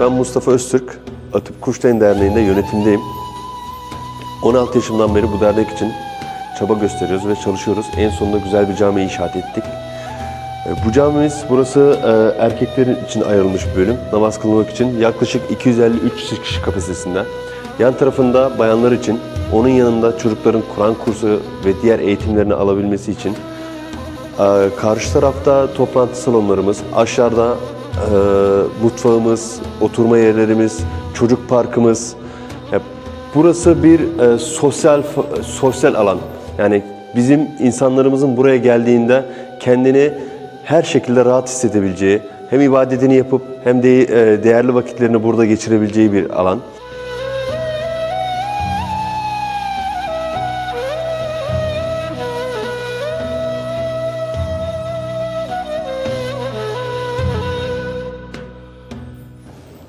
Ben Mustafa Öztürk, Atıp Kuşten Derneği'nde yönetimdeyim. 16 yaşımdan beri bu dernek için çaba gösteriyoruz ve çalışıyoruz. En sonunda güzel bir cami inşaat ettik. E, Bu camimiz burası e, erkeklerin için ayrılmış bir bölüm. Namaz kılmak için yaklaşık 250-300 kişi kapasitesinde. Yan tarafında bayanlar için, onun yanında çocukların Kur'an kursu ve diğer eğitimlerini alabilmesi için. E, Karşı tarafta toplantı salonlarımız, aşağıda e, mutfağımız, oturma yerlerimiz, çocuk parkımız. Burası bir e, sosyal sosyal alan. Yani bizim insanlarımızın buraya geldiğinde kendini her şekilde rahat hissedebileceği, hem ibadetini yapıp hem de e, değerli vakitlerini burada geçirebileceği bir alan.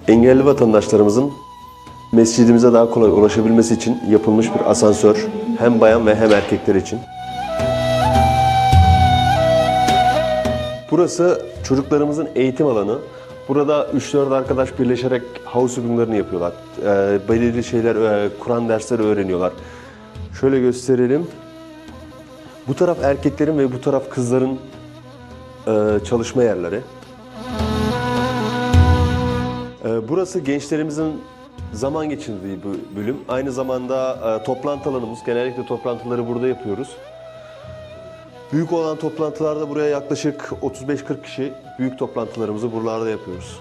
Engelli vatandaşlarımızın mescidimize daha kolay ulaşabilmesi için yapılmış bir asansör hem bayan ve hem erkekler için. Burası çocuklarımızın eğitim alanı. Burada 3-4 arkadaş birleşerek havuz oyunlarını yapıyorlar. Ee, belirli şeyler, e, Kur'an dersleri öğreniyorlar. Şöyle gösterelim. Bu taraf erkeklerin ve bu taraf kızların e, çalışma yerleri. Burası gençlerimizin zaman geçirdiği bir bölüm. Aynı zamanda e, toplantı alanımız. Genellikle toplantıları burada yapıyoruz. Büyük olan toplantılarda buraya yaklaşık 35-40 kişi büyük toplantılarımızı buralarda yapıyoruz.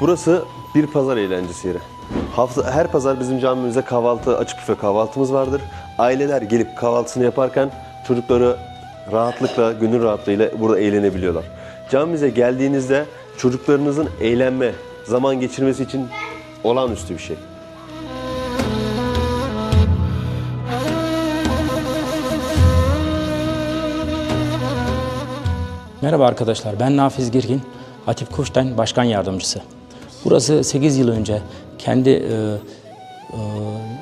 Burası bir pazar eğlencesi yeri. Hafta, her pazar bizim camimizde kahvaltı, açık büfe kahvaltımız vardır. Aileler gelip kahvaltısını yaparken çocukları rahatlıkla, gönül rahatlığıyla burada eğlenebiliyorlar. Camimize geldiğinizde çocuklarınızın eğlenme, zaman geçirmesi için olağanüstü bir şey. Merhaba arkadaşlar, ben Nafiz Girgin, Atif Kuşten Başkan Yardımcısı. Burası 8 yıl önce kendi e,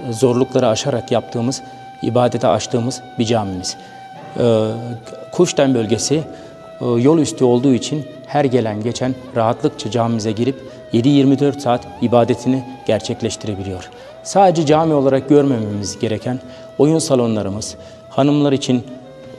e, zorlukları aşarak yaptığımız, ibadete açtığımız bir camimiz. E, Kuşten bölgesi yol üstü olduğu için her gelen geçen rahatlıkça camimize girip 7-24 saat ibadetini gerçekleştirebiliyor. Sadece cami olarak görmememiz gereken oyun salonlarımız, hanımlar için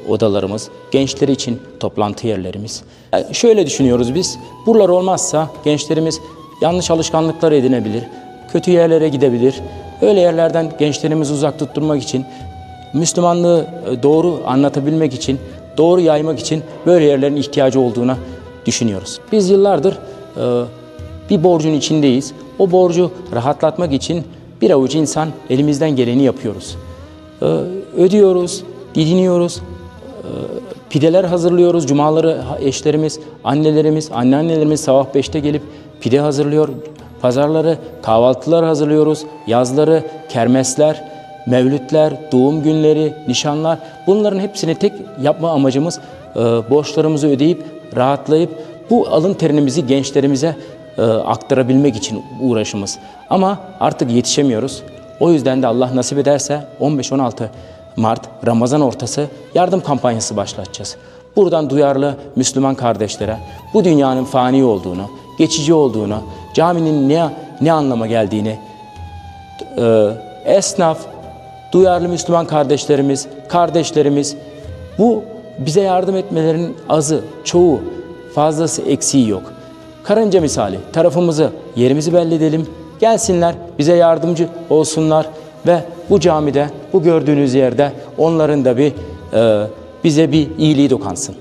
odalarımız, gençler için toplantı yerlerimiz. Yani şöyle düşünüyoruz biz, buralar olmazsa gençlerimiz yanlış alışkanlıklar edinebilir, kötü yerlere gidebilir. Öyle yerlerden gençlerimizi uzak tutturmak için, Müslümanlığı e, doğru anlatabilmek için, doğru yaymak için böyle yerlerin ihtiyacı olduğuna düşünüyoruz. Biz yıllardır e, bir borcun içindeyiz. O borcu rahatlatmak için bir avuç insan elimizden geleni yapıyoruz. Ee, ödüyoruz, didiniyoruz, ee, pideler hazırlıyoruz. Cumaları eşlerimiz, annelerimiz, anneannelerimiz sabah 5'te gelip pide hazırlıyor. Pazarları kahvaltılar hazırlıyoruz. Yazları kermesler, mevlütler, doğum günleri, nişanlar. Bunların hepsini tek yapma amacımız e, borçlarımızı ödeyip, rahatlayıp bu alın terinimizi gençlerimize e, aktarabilmek için uğraşımız. Ama artık yetişemiyoruz. O yüzden de Allah nasip ederse 15-16 Mart Ramazan ortası yardım kampanyası başlatacağız. Buradan duyarlı Müslüman kardeşlere bu dünyanın fani olduğunu, geçici olduğunu, caminin ne ne anlama geldiğini e, esnaf, duyarlı Müslüman kardeşlerimiz, kardeşlerimiz bu bize yardım etmelerinin azı, çoğu, fazlası, eksiği yok. Karınca misali tarafımızı, yerimizi belli edelim. Gelsinler, bize yardımcı olsunlar ve bu camide, bu gördüğünüz yerde onların da bir e, bize bir iyiliği dokunsın.